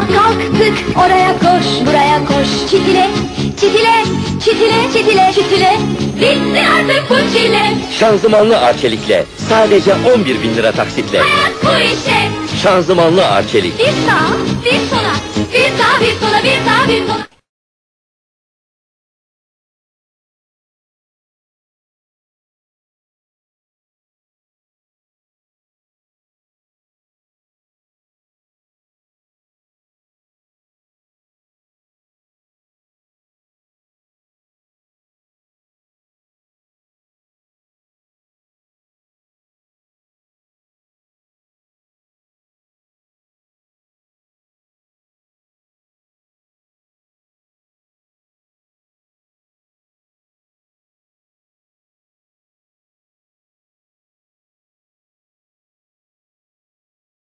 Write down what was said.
kalktık oraya koş buraya koş çitile çitile çitile çitile çitile bitsin artık bu çile Şanzımanlı arçelikle sadece 11 bin lira taksitle. hayat bu işe. Şanzımanlı arçelik. bir sağ bir sola bir sağ bir sola bir sağ bir sola